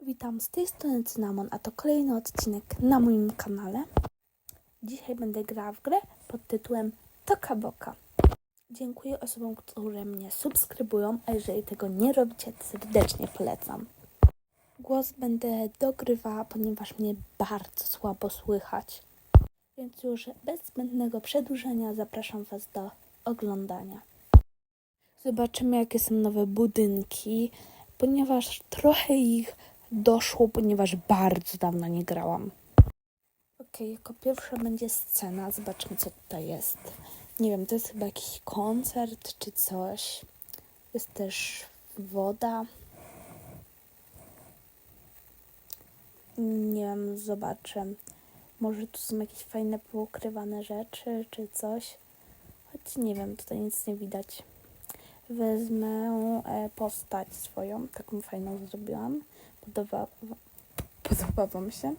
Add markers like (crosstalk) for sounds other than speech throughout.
Witam z tej strony Cynamon, a to kolejny odcinek na moim kanale. Dzisiaj będę grała w grę pod tytułem Toka Boka. Dziękuję osobom, które mnie subskrybują, a jeżeli tego nie robicie, to serdecznie polecam. Głos będę dogrywała, ponieważ mnie bardzo słabo słychać. Więc już bez zbędnego przedłużenia zapraszam Was do oglądania. Zobaczymy, jakie są nowe budynki, ponieważ trochę ich doszło, ponieważ bardzo dawno nie grałam. Ok, jako pierwsza będzie scena. Zobaczmy, co tutaj jest. Nie wiem, to jest chyba jakiś koncert czy coś. Jest też woda. Nie wiem, zobaczę. Może tu są jakieś fajne poukrywane rzeczy czy coś. Choć nie wiem, tutaj nic nie widać. Wezmę e, postać swoją, taką fajną zrobiłam. Podoba, podoba Wam się?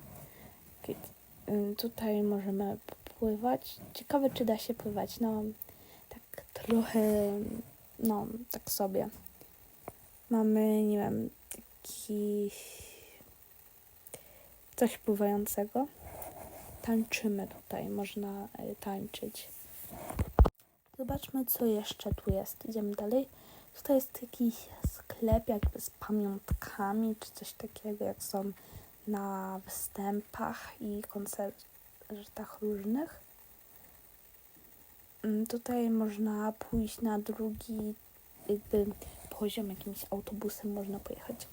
Y, Tutaj możemy pływać. Ciekawe, czy da się pływać. No, tak trochę, no, tak sobie. Mamy, nie wiem, taki coś pływającego. Tańczymy tutaj, można e, tańczyć. Zobaczmy, co jeszcze tu jest. Idziemy dalej. Tutaj jest jakiś sklep jakby z pamiątkami, czy coś takiego, jak są na występach i koncertach różnych. Mm, Tutaj można pójść na drugi jakby poziom, jakimś autobusem można pojechać.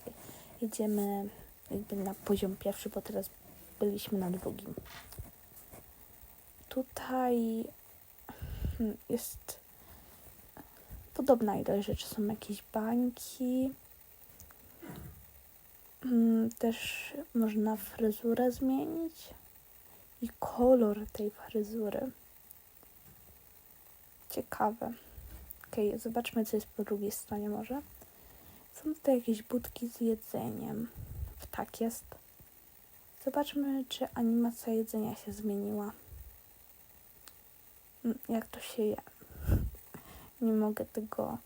Jedziemy jakby na poziom pierwszy, bo teraz byliśmy na drugim. Tutaj hmm, jest podobna ilość rzeczy. Są jakieś bańki. Mm, Też można fryzurę zmienić i kolor tej fryzury. Ciekawe. Okej, zobaczmy, co jest po drugiej stronie może. Są tutaj jakieś budki z jedzeniem. Tak jest. Zobaczmy, czy animacja jedzenia się zmieniła. Mm, Jak to się je? Nie mogę tego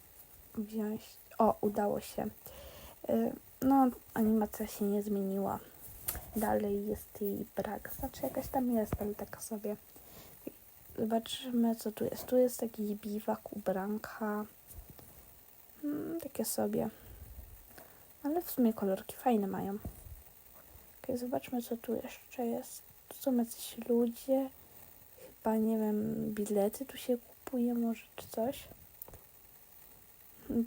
wziąć. O, udało się. Y, No, animacja się nie zmieniła. Dalej jest jej brak. Znaczy, jakaś tam jest, ale taka sobie. Zobaczymy, co tu jest. Tu jest jakiś biwak, ubranka. Mm, takie sobie. Ale w sumie kolorki fajne mają. Okej, zobaczmy, co tu jeszcze jest. Tu są jacyś ludzie. Chyba, nie wiem, bilety tu się kupuje może, czy coś.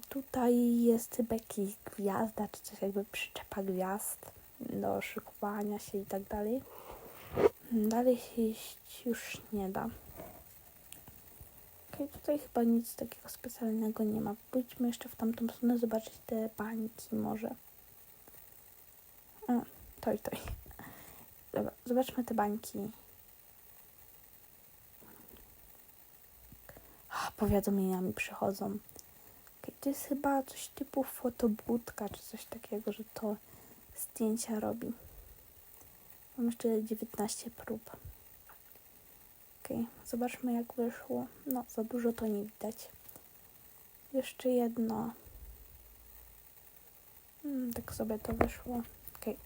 Tutaj jest jakaś gwiazda, czy coś jakby przyczepa gwiazd do szykowania się i tak dalej. Dalej się iść już nie da. Okej, tutaj chyba nic takiego specjalnego nie ma. Pójdźmy jeszcze w tamtą stronę, zobaczyć te bańki może. O, toj, toj. Dobra, zobaczmy te bańki. Powiadomienia mi przychodzą. To jest chyba coś typu fotobudka, czy coś takiego, że to zdjęcia robi. Mam jeszcze 19 prób. Okej, zobaczmy jak wyszło. No, za dużo to nie widać. Jeszcze jedno. Hmm, tak sobie to wyszło. Okej.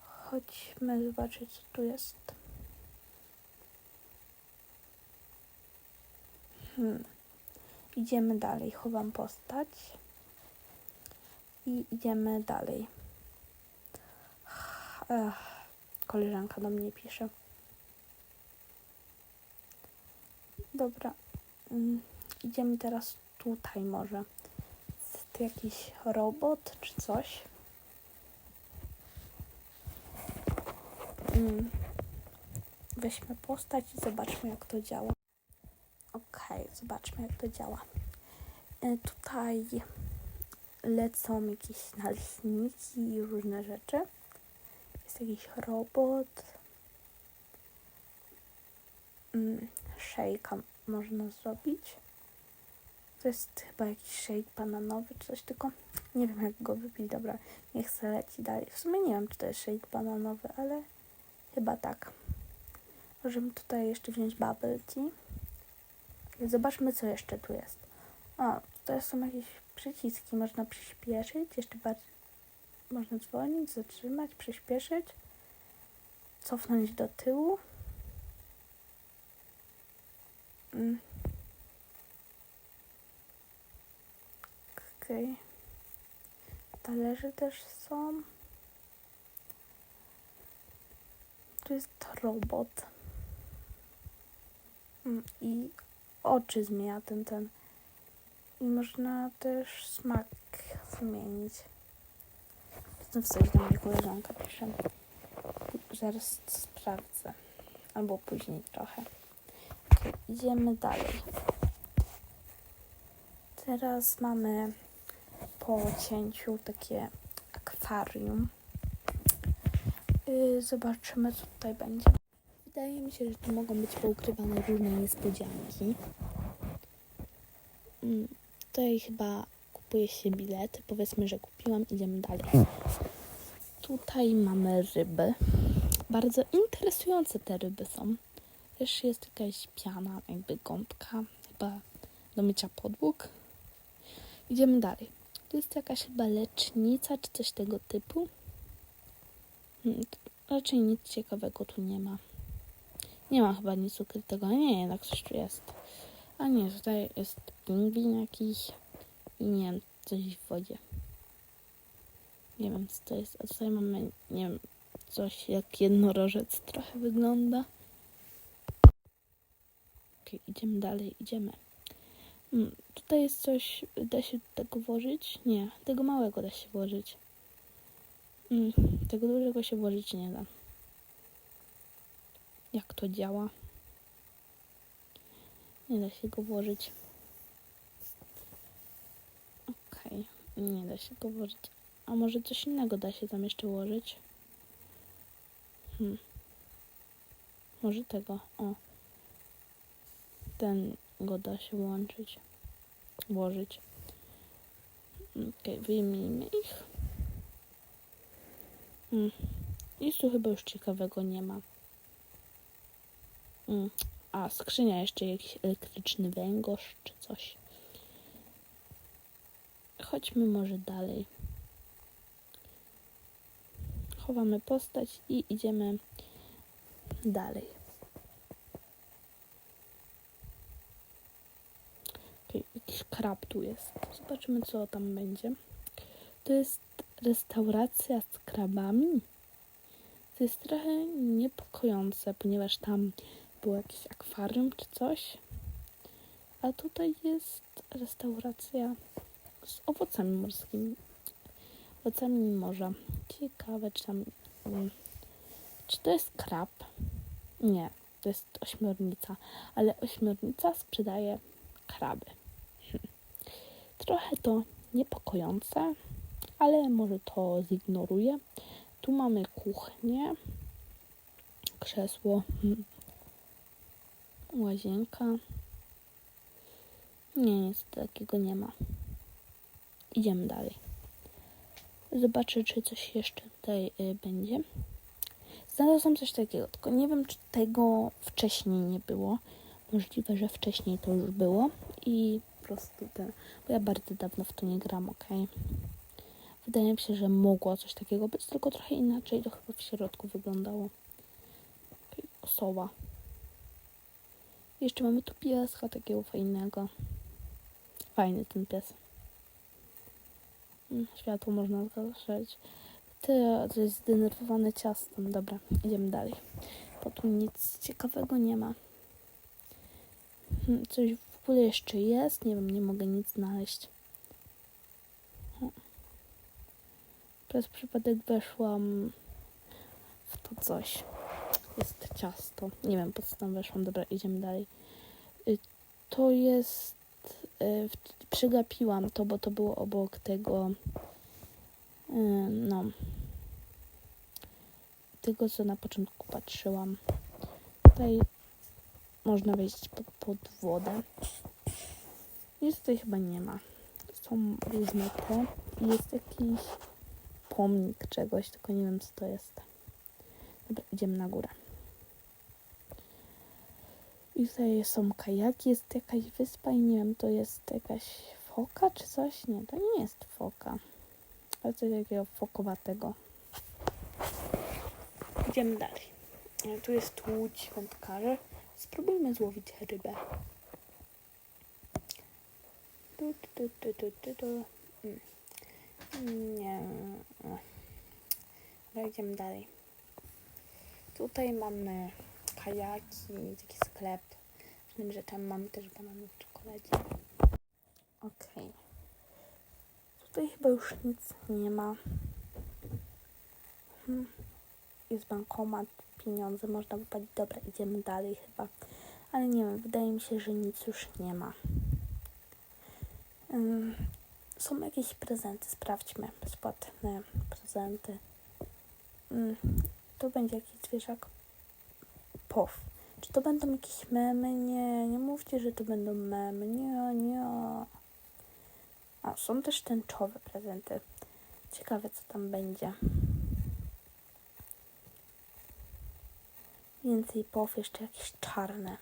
Chodźmy zobaczyć, co tu jest. Hmm. Idziemy dalej. Chowam postać. I idziemy dalej. Ech, koleżanka do mnie pisze. Dobra. Mm, idziemy teraz tutaj może. Jest jakiś robot czy coś? Mm. Weźmy postać i zobaczmy jak to działa. Zobaczmy jak to działa. E, tutaj lecą jakieś naleśniki i różne rzeczy. Jest jakiś robot. Mm, Shake'a można zrobić. To jest chyba jakiś shake bananowy czy coś, tylko nie wiem jak go wypić. Dobra, nie chcę leci dalej. W sumie nie wiem czy to jest shake bananowy, ale chyba tak. Możemy tutaj jeszcze wziąć bubble tea. Zobaczmy, co jeszcze tu jest. O, to są jakieś przyciski, można przyspieszyć, jeszcze bardziej można zwolnić, zatrzymać, przyspieszyć, cofnąć do tyłu. Mm. Okej. Talerze też są. Tu jest robot. Mm, I oczy zmienia ten, ten. I można też smak zmienić. Chcę wstać do mojej koleżanka, piszę. Zaraz sprawdzę. Albo później trochę. Okej, idziemy dalej. Teraz mamy po cięciu takie akwarium. Yy, zobaczymy, co tutaj będzie. Wydaje mi się, że tu mogą być poukrywane różne niespodzianki. Mm, Tutaj chyba kupuje się bilety. Powiedzmy, że kupiłam, idziemy dalej. Tutaj mamy ryby. Bardzo interesujące te ryby są. Też jest jakaś piana, jakby gąbka, chyba do mycia podłóg. Idziemy dalej. To jest jakaś chyba lecznica, czy coś tego typu. Hmm, Raczej nic ciekawego tu nie ma. Nie ma chyba nic ukrytego. Nie, jednak coś tu jest. A nie, tutaj jest pingwin jakiś i nie wiem, coś w wodzie. Nie wiem, co to jest. A tutaj mamy, nie wiem, coś jak jednorożec trochę wygląda. Okej, idziemy dalej, idziemy. Mm, tutaj jest coś, da się tego włożyć? Nie, tego małego da się włożyć. Mm, tego dużego się włożyć nie da. Jak to działa? Nie da się go włożyć. Okej, nie da się go włożyć. A może coś innego da się tam jeszcze włożyć? Hmm. Może tego, o. Ten go da się łączyć. Włożyć. Okej, wyjmijmy ich. Hmm. Nic tu chyba już ciekawego nie ma. Mm. A, skrzynia jeszcze, jakiś elektryczny węgorz czy coś. Chodźmy może dalej. Chowamy postać i idziemy dalej. Okej, jakiś krab tu jest. Zobaczymy, co tam będzie. To jest restauracja z krabami. To jest trochę niepokojące, ponieważ tam było jakieś akwarium czy coś. A tutaj jest restauracja z owocami morskimi. Owocami morza. Ciekawe, czy tam. mm, Czy to jest krab? Nie, to jest ośmiornica. Ale ośmiornica sprzedaje kraby. (laughs) Trochę to niepokojące, ale może to zignoruję. Tu mamy kuchnię, krzesło, hmm, łazienka. Nie, nic takiego nie ma. Idziemy dalej. Zobaczę, czy coś jeszcze tutaj y, będzie. Znalazłam coś takiego, tylko nie wiem, czy tego wcześniej nie było. Możliwe, że wcześniej to już było i po prostu ten, bo ja bardzo dawno w to nie gram, ok? Wydaje mi się, że mogło coś takiego być, tylko trochę inaczej to chyba w środku wyglądało. Osoba. Jeszcze mamy tu pieska takiego fajnego. Fajny ten pies. Mm, Światło można zgaszać. Ty, to jest zdenerwowane ciastem. Dobra, idziemy dalej. Bo tu nic ciekawego nie ma. Hmm, Coś w ogóle jeszcze jest. Nie wiem, nie mogę nic znaleźć. Przez przypadek weszłam w to coś. Jest ciasto. Nie wiem, po co tam weszłam. Dobra, idziemy dalej. Y, To jest... y, Przegapiłam to, bo to było obok tego... y, No... Tego, co na początku patrzyłam. Tutaj można wejść pod, pod wodę. Nic tutaj chyba nie ma. Są różne te. Jest jakiś pomnik czegoś, tylko nie wiem co to jest. Dobra, idziemy na górę. I tutaj są kajaki, jest jakaś wyspa i nie wiem, to jest jakaś foka czy coś? Nie, to nie jest foka. Ale coś takiego fokowatego. Idziemy dalej. E, Tu jest łódź wędkarze. Spróbujmy złowić rybę. Tu, tu, tu, tu, tu. Mm. Nie. Dobra, idziemy dalej. Tutaj mamy kajaki, taki sklep. Z tym rzeczami mamy też banany w czekoladzie. Okej. Tutaj chyba już nic nie ma. Hmm. Jest bankomat, pieniądze można wypłacić. Dobra, idziemy dalej chyba. Ale nie wiem, wydaje mi się, że nic już nie ma. Ym, są jakieś prezenty, sprawdźmy. Bezpłatne prezenty. To będzie jakiś zwierzak. Pow. Czy to będą jakieś memy? Nie, nie mówcie, że to będą memy. Nie, nie. A, są też tęczowe prezenty. Ciekawe, co tam będzie. Więcej pow, jeszcze jakieś czarne.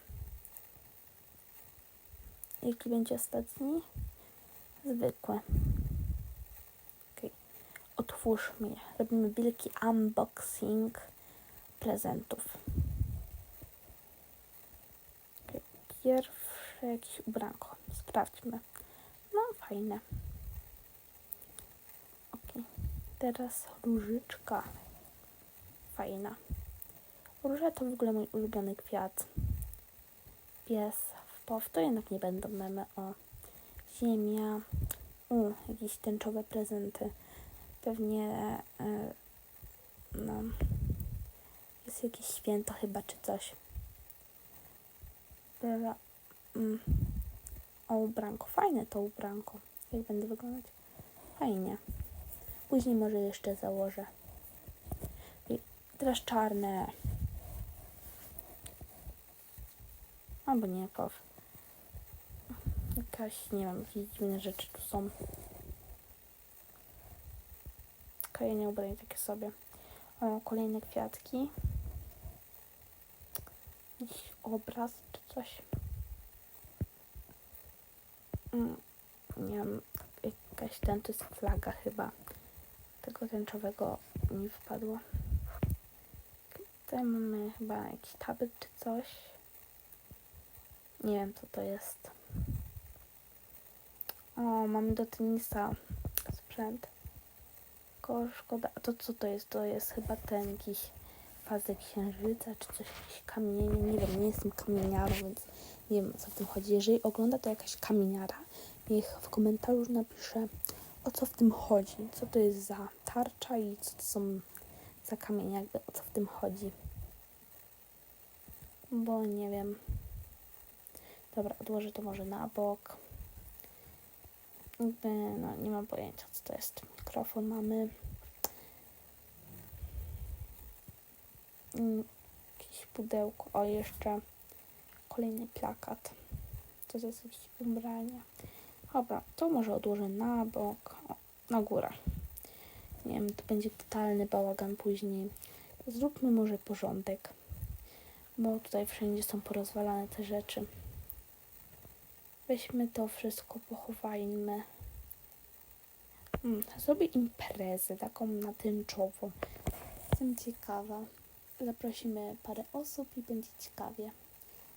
Jaki będzie ostatni? Zwykłe. Okay. Otwórzmy je. Robimy wielki unboxing prezentów. Okay. Pierwsze jakieś ubranko. Sprawdźmy. No, fajne. Ok. Teraz różyczka. Fajna. Róża to w ogóle mój ulubiony kwiat. Pies w pow. To jednak nie będą memy. O. Ziemia. U, jakieś tęczowe prezenty. Pewnie e, no, jest jakieś święto chyba, czy coś. Mm. O, ubranko. Fajne to ubranko. Jak będę wyglądać? Fajnie. Później może jeszcze założę. I teraz czarne. Albo nie, pow. Jakaś, nie wiem, jakieś dziwne rzeczy tu są. Kajenie ubranie takie sobie. O, kolejne kwiatki. Jakiś obraz czy coś. Mm, nie wiem, jakaś ten to jest flaga chyba. Tego tęczowego mi wpadło. Tutaj mamy chyba jakiś tablet czy coś. Nie wiem co to jest. O, mamy do tenisa sprzęt. Tylko szkoda. A to co to jest? To jest chyba ten jakiś pasek księżyca czy coś, jakieś kamienie. Nie wiem, nie jestem kamieniarą, więc nie wiem o co w tym chodzi. Jeżeli ogląda to jakaś kamieniara, niech w komentarzu napisze o co w tym chodzi. Co to jest za tarcza i co to są za kamienie, jakby o co w tym chodzi. Bo nie wiem. Dobra, odłożę to może na bok. Jakby, no, nie mam pojęcia, co to jest. Mikrofon mamy. Mm, Jakieś pudełko. O, jeszcze kolejny plakat. To jest jakieś ubrania. Dobra, to może odłożę na bok, o, na górę. Nie wiem, to będzie totalny bałagan później. Zróbmy może porządek, bo tutaj wszędzie są porozwalane te rzeczy. Weźmy to wszystko, pochowajmy. Mm, zrobię imprezę taką na tęczową. Jestem ciekawa. Zaprosimy parę osób i będzie ciekawie.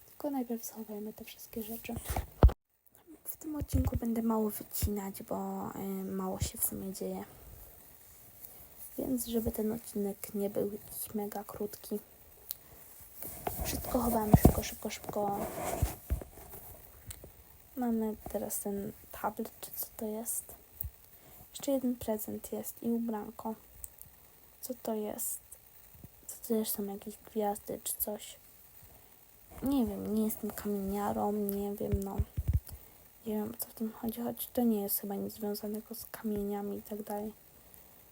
Tylko najpierw schowajmy te wszystkie rzeczy. W tym odcinku będę mało wycinać, bo y, mało się w sumie dzieje. Więc żeby ten odcinek nie był jakiś mega krótki. Wszystko chowamy szybko, szybko, szybko. Mamy teraz ten tablet, czy co to jest? Jeszcze jeden prezent jest i ubranko. Co to jest? Też są jakieś gwiazdy czy coś? Nie wiem, nie jestem kamieniarą, nie wiem, no. Nie wiem, co w tym chodzi, choć to nie jest chyba nic związanego z kamieniami i tak dalej.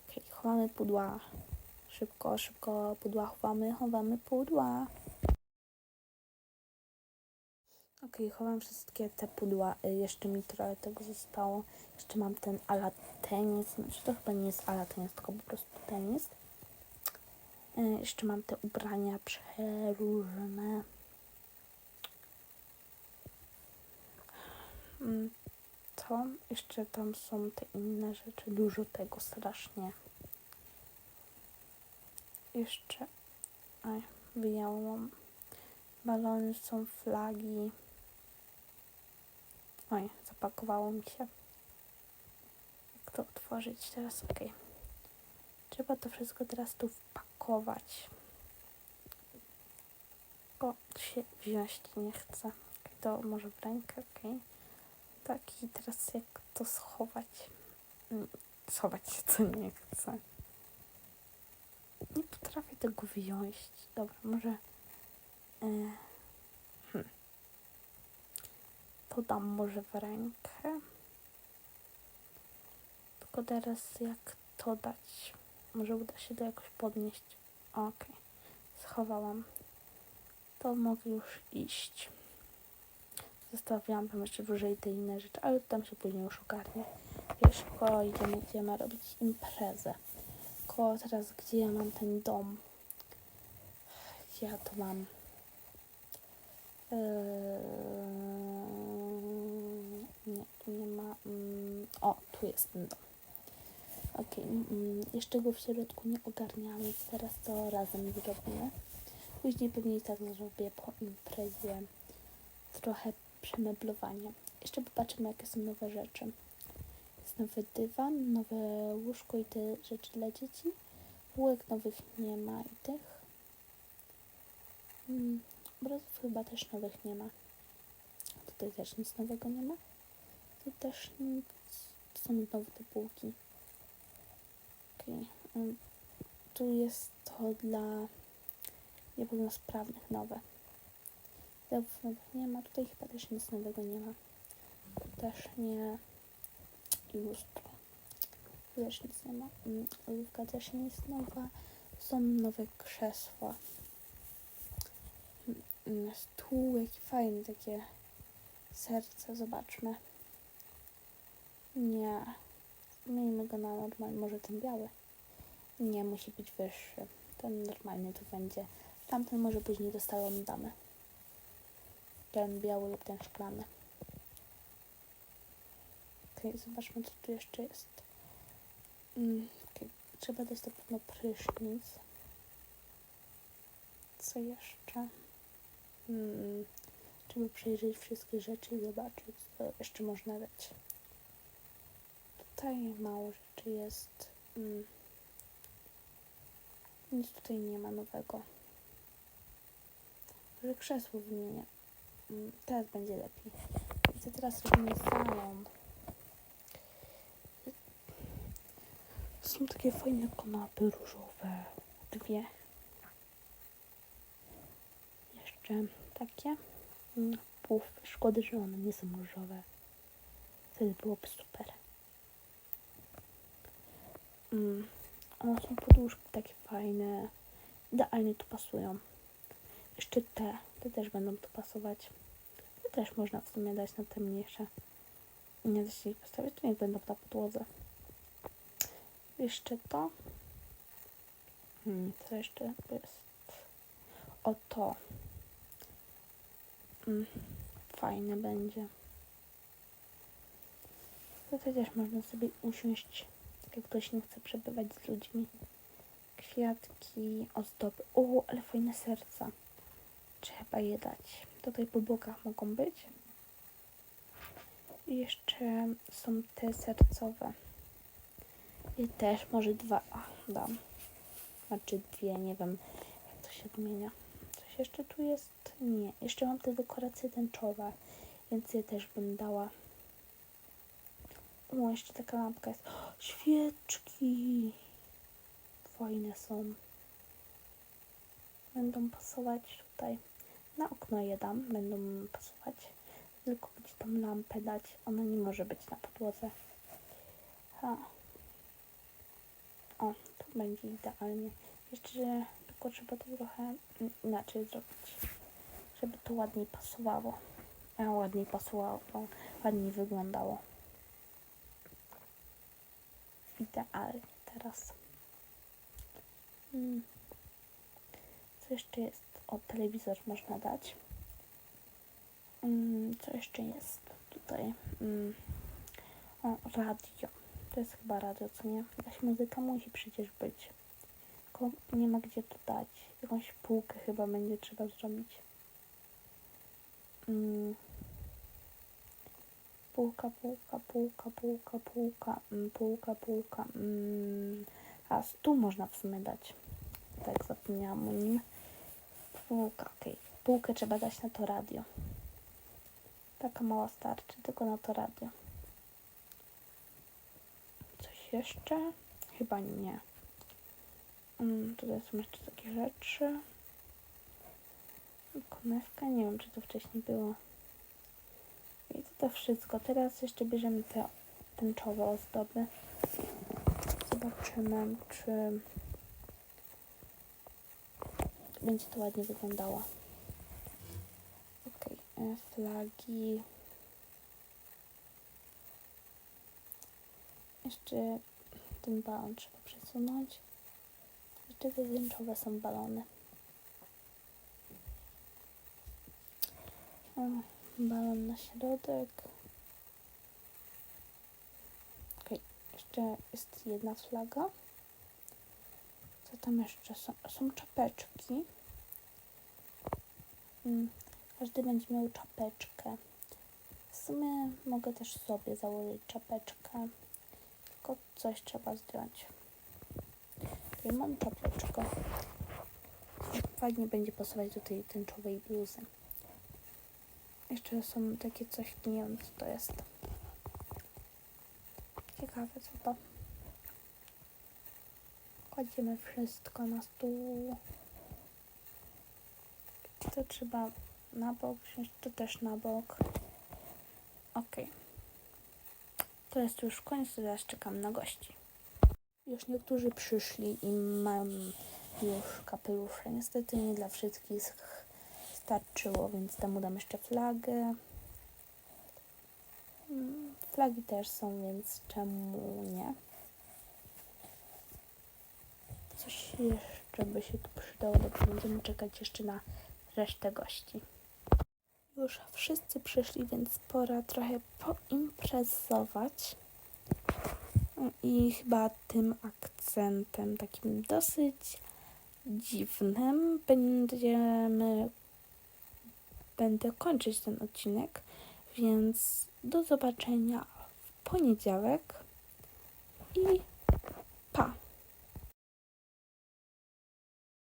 Okej, chowamy pudła. Szybko, szybko pudła chowamy, chowamy pudła. Okej, chowam wszystkie te pudła. Y, Jeszcze mi trochę tego zostało. Jeszcze mam ten ala tenis. Znaczy to chyba nie jest ala tenis, tylko po prostu tenis. Y, Jeszcze mam te ubrania przeróżne. Mm, to. Jeszcze tam są te inne rzeczy. Dużo tego strasznie. Jeszcze. Aj, wyjęłam. Balony są flagi. Oj, zapakowało mi się. Jak to otworzyć teraz? Ok. Trzeba to wszystko teraz tu wpakować. O, się wziąć nie chcę. Okej, To może w rękę, ok. Tak, i teraz jak to schować? Mm, Schować się to nie chcę. Nie potrafię tego wziąć. Dobra, może... E, hmm. To dam może w rękę. Tylko teraz jak to dać? Może uda się to jakoś podnieść. Okej, schowałam. To mogę już iść. Zostawiłam tam jeszcze dłużej te inne rzeczy, ale tam się później już ogarnie. Szybko idziemy, idziemy robić imprezę. Tylko teraz, gdzie ja mam ten dom? Gdzie ja to mam? Eee, nie, tu nie ma. Mm, o, tu jest ten dom. Okej, mm, jeszcze go w środku nie ogarniamy, więc teraz to razem zrobimy. Później pewnie i tak zrobię po imprezie trochę przemeblowania. Jeszcze popatrzymy, jakie są nowe rzeczy. Jest nowy dywan, nowe łóżko i te rzeczy dla dzieci. Półek nowych nie ma i tych. Mm, obrazów chyba też nowych nie ma. Tutaj też nic nowego nie ma. Tu też nic. To są nowe te półki. Okej. mm, Tu jest to dla niepełnosprawnych nowe. Nie ma. Tutaj chyba też nic nowego nie ma. Tu też nie. Lustro. Tu też nic nie ma. Mm, Oliwka też nie jest nowa. Są nowe krzesła. Mm, Stół, jaki fajny, takie serce, zobaczmy. Nie. Miejmy go na normalny, może ten biały. Nie, musi być wyższy. Ten normalny tu będzie. Tamten może później do salonu damy. Ten biały lub ten szklany. Okej, zobaczmy co tu jeszcze jest. Mm, okej, Trzeba dać na pewno prysznic. Co jeszcze? Mm, trzeba przejrzeć wszystkie rzeczy i zobaczyć, co jeszcze można dać. Tutaj mało rzeczy jest. Mm. Nic tutaj nie ma nowego. Może krzesło wymienię. Mm, Teraz będzie lepiej. Więc teraz robimy salon. Są takie fajne kanapy różowe. Dwie. Jeszcze takie. Mm, Puf. Szkoda, że one nie są różowe. Wtedy byłoby super. Mm. One są poduszki takie fajne. Idealnie tu pasują. Jeszcze te. Te też będą tu pasować. Te też można w sumie dać na te mniejsze. Nie da się ich postawić, to niech będą na podłodze. Jeszcze to. Hmm, co jeszcze tu jest? O to. Mm, fajne będzie. Tutaj też można sobie usiąść, jak ktoś nie chce przebywać z ludźmi. Kwiatki, ozdoby. O, ale fajne serca. Trzeba je dać. Tutaj po bokach mogą być. I jeszcze są te sercowe. I też może dwa a, dam. Znaczy dwie, nie wiem jak to się odmienia. Coś jeszcze tu jest? Nie. Jeszcze mam te dekoracje tęczowe, więc je też bym dała. O, jeszcze taka lampka jest. O, świeczki! Fajne są. Będą pasować tutaj. Na okno je dam, będą pasować. Tylko gdzie tam lampę dać, ona nie może być na podłodze. Ha. O, to będzie idealnie. Jeszcze tylko trzeba to trochę inaczej zrobić, żeby to ładniej pasowało. A ładniej pasowało, ładniej wyglądało. Idealnie teraz. Mm. Co jeszcze jest? O, telewizor można dać. Mm, co jeszcze jest tutaj? Mm, O, radio. To jest chyba radio, co nie? Jakaś muzyka musi przecież być. Tylko nie ma gdzie to dać. Jakąś półkę chyba będzie trzeba zrobić. Mm. Półka, półka, półka, półka, półka, mm, półka, półka. Mm. A tu można w sumie dać. Tak, zapomniałam o nim. Półka, okej. Półkę trzeba dać na to radio. Taka mała starczy, tylko na to radio. Coś jeszcze? Chyba nie. Mm, tutaj są jeszcze takie rzeczy. Konewka, nie wiem czy to wcześniej było. I to to wszystko. Teraz jeszcze bierzemy te tęczowe ozdoby. Zobaczymy, czy będzie to ładnie wyglądało. Okej, e, flagi. Jeszcze ten balon trzeba przesunąć. Jeszcze te tęczowe są balony. Balon na środek. Okej, jeszcze jest jedna flaga. Co tam jeszcze są? Są czapeczki. Mm, Każdy będzie miał czapeczkę. W sumie mogę też sobie założyć czapeczkę. Tylko coś trzeba zdjąć. Tutaj mam czapeczkę. Fajnie będzie pasować do tej tęczowej bluzy. Jeszcze są takie coś, nie wiem co to jest. Ciekawe co to. Kładziemy wszystko na stół. To trzeba na bok wziąć, to też na bok. Ok. To jest już koniec, teraz czekam na gości. Już niektórzy przyszli i mam już kapelusze. Niestety nie dla wszystkich starczyło, więc temu dam jeszcze flagę. Mm, Flagi też są, więc czemu nie? Coś jeszcze by się tu przydało, dobrze, będziemy czekać jeszcze na resztę gości. Już wszyscy przyszli, więc pora trochę poimprezować. I chyba tym akcentem, takim dosyć dziwnym, będziemy będę kończyć ten odcinek, więc do zobaczenia w poniedziałek i pa!